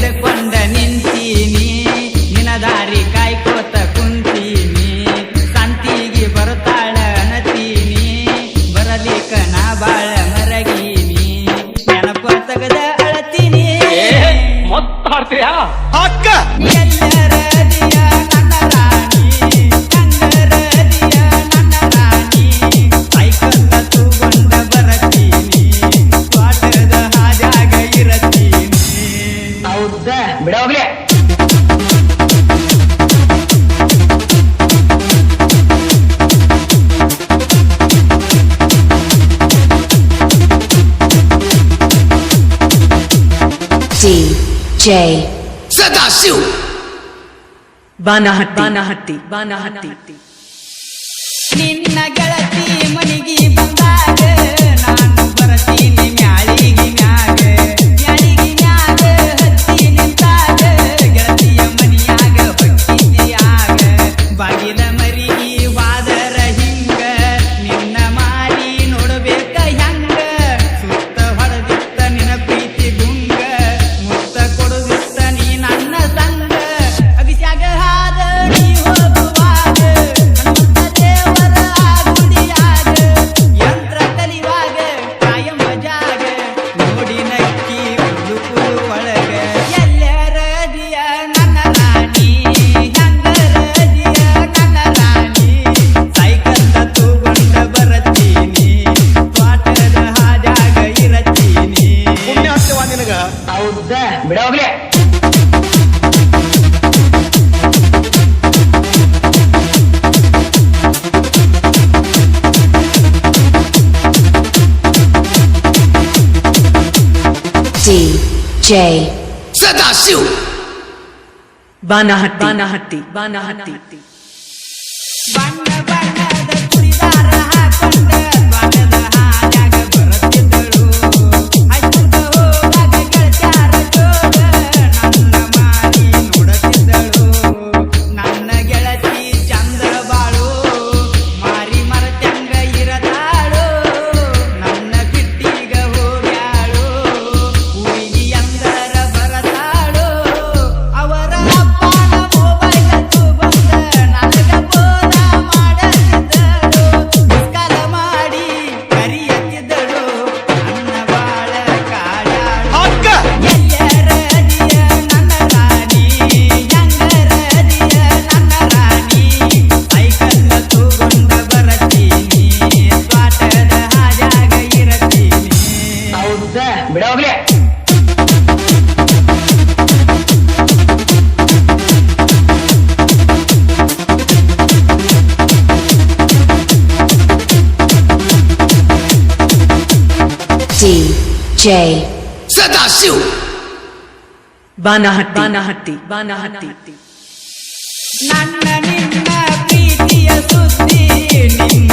ಹಿಡ್ಕೊಂಡ ನಿಂತೀನಿ. ನಿನ ದಾರಿ ಕಾಯ್ಕೋತ ಕುಂತೀನಿ. ಶಾಂತಿಗೆ ಬರ್ತಾಳ ಅನತೀನಿ ಬರಲಿಕ್ಕ ನಾ ಬಾಳ ಮರಗೀನಿ. ನೆನಪ ತಗದ ಅಳತೀನಿ. ಅಕ್ಕ! ಜೈ ಸದಾಶಿವ್. ಬಾನಹಟ್ಟಿ. ಬಾನಹಟ್ಟಿ. ಬಾನಹಟ್ಟಿ. ನಿನ್ನ ಗೆಳತಿ ಮನಿಗೆ ಬಂದಾಗ ನಾನು ಬರತೀನಿ ಮ್ಯಾಳಿಗೆ ಮ್ಯಾಗ. ಮ್ಯಾಳಿಗೆ ಮ್ಯಾಗ ಹತ್ತಿ ನಿಂತಾಗ ಗೆಳತಿಯ ಮನಿಯಾಗ ಬಟ್ಟಿನಿಯಾಗ ಬಾಗಿಲ ಮರಿ J. Sadashiv. Banahatti. Banahatti. Banahatti. DJ Sadashiv Banahatti Banahatti Banahatti Nanna ninna preetiya suddhi ninna